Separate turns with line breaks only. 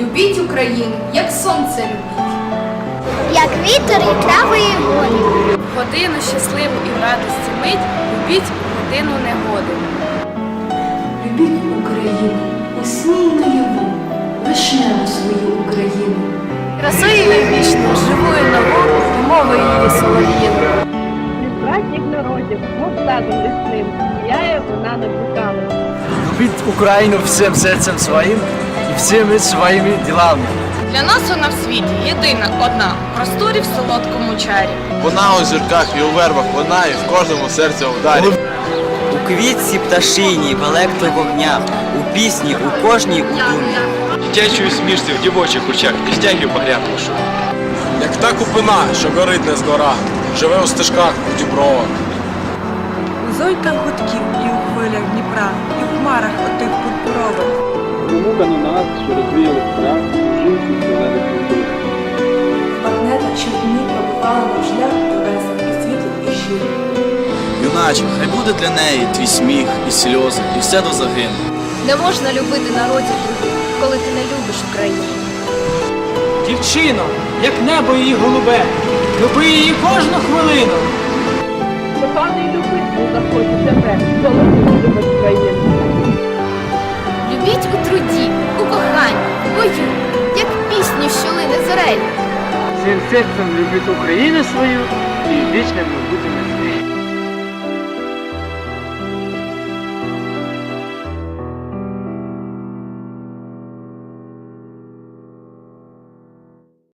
Любіть Україну, як сонце любіть.
як вітер і трави і волі.
Годину щасливу і в радості мить, любіть годину негоди.
Любіть Україну, у сні й наяву, вишневу свою Україну.
Красою вічну, живою нову, мовою її солов'їну.
братніх народів, мов садом лісним, сіяє вона над луками.
Любить Украину всем сердцем своим и всеми своими делами.
Для нас вона в світі єдина одна, в просторі в солодкому чарі.
Вона у зірках і у вербах лунає, і в кожному серці ударі.
У квітці пташині, в електро вогнях, у пісні, у кожній у думі.
Дитячої смішці в дівочих очах і стягів шуму.
Як та купина, що горить не згора, живе у стежках у дібровах.
У зойках гудків і у хвилях Дніпра, і в хмарах отих
що розвіяли страх, жінку зелених культур.
Магнета, що дні пробивала нам шлях до весен і світу і щир.
Юначе, хай буде для неї твій сміх і сльози, і все до загину.
Не можна любити народів других, коли ти не любиш Україну.
Дівчино, як небо її голубе, люби її кожну хвилину.
Коханий любить, бо захоче тебе, коли ти любиш країну.
Всім серцем любіть Україну свою і вічним будемо